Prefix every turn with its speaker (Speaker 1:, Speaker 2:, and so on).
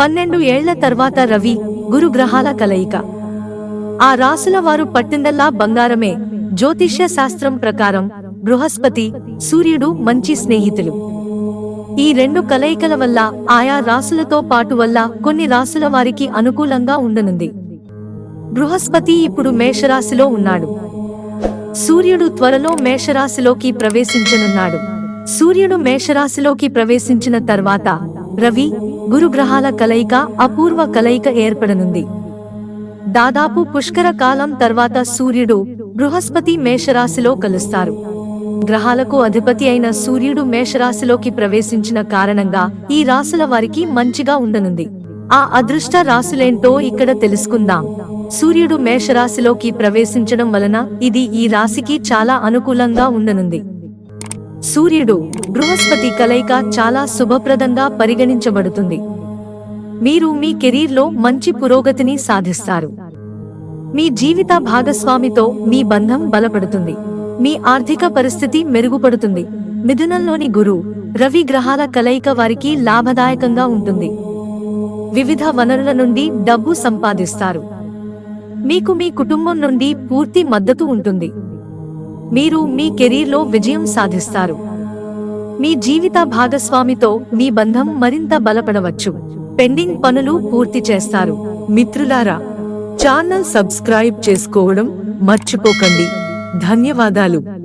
Speaker 1: పన్నెండు ఏళ్ళ తర్వాత రవి గురుగ్రహాల కలయిక. ఆ రాసుల వారు పట్టిందల్లా బంగారమే. జ్యోతిష్య శాస్త్రం ప్రకారం బృహస్పతి సూర్యుడు మంచి స్నేహితులు. ఈ రెండు కలయికల వల్ల ఆయా రాసులతో పాటు వల్ల కొన్ని రాసుల వారికి అనుకూలంగా ఉండనుంది. బృహస్పతి ఇప్పుడు మేషరాశిలో ఉన్నాడు. సూర్యుడు త్వరలో మేషరాశిలోకి ప్రవేశించనున్నాడు. సూర్యుడు మేషరాశిలోకి ప్రవేశించిన తర్వాత రవి గురుగ్రహాల కలయిక అపూర్వ కలయిక ఏర్పడనుంది. దాదాపు పుష్కర కాలం తర్వాత సూర్యుడు బృహస్పతి మేషరాశిలో కలుస్తారు. గ్రహాలకు అధిపతి అయిన సూర్యుడు మేషరాశిలోకి ప్రవేశించిన కారణంగా ఈ రాశుల వారికి మంచిగా ఉండనుంది. ఆ అదృష్ట రాశులేంటో ఇక్కడ తెలుసుకుందాం. సూర్యుడు మేషరాశిలోకి ప్రవేశించడం వలన ఇది ఈ రాశికి చాలా అనుకూలంగా ఉండనుంది. సూర్యుడు బృహస్పతి కలయిక చాలా శుభప్రదంగా పరిగణించబడుతుంది. మీరు మీ కెరీర్లో మంచి పురోగతిని సాధిస్తారు. మీ జీవిత భాగస్వామితో మీ బంధం బలపడుతుంది. మీ ఆర్థిక పరిస్థితి మెరుగుపడుతుంది. మిథునంలోని గురు రవి గ్రహాల కలయిక వారికి లాభదాయకంగా ఉంటుంది. వివిధ వనరుల నుండి డబ్బు సంపాదిస్తారు. మీకు మీ కుటుంబం నుండి పూర్తి మద్దతు ఉంటుంది. మీరు మీ కెరీర్లో విజయం సాధిస్తారు. మీ జీవిత భాగస్వామితో మీ బంధం మరింత బలపడవచ్చు. పెండింగ్ పనులు పూర్తి చేస్తారు. మిత్రులారా ఛానల్ సబ్స్క్రైబ్ చేసుకోవడం మర్చిపోకండి. ధన్యవాదాలు.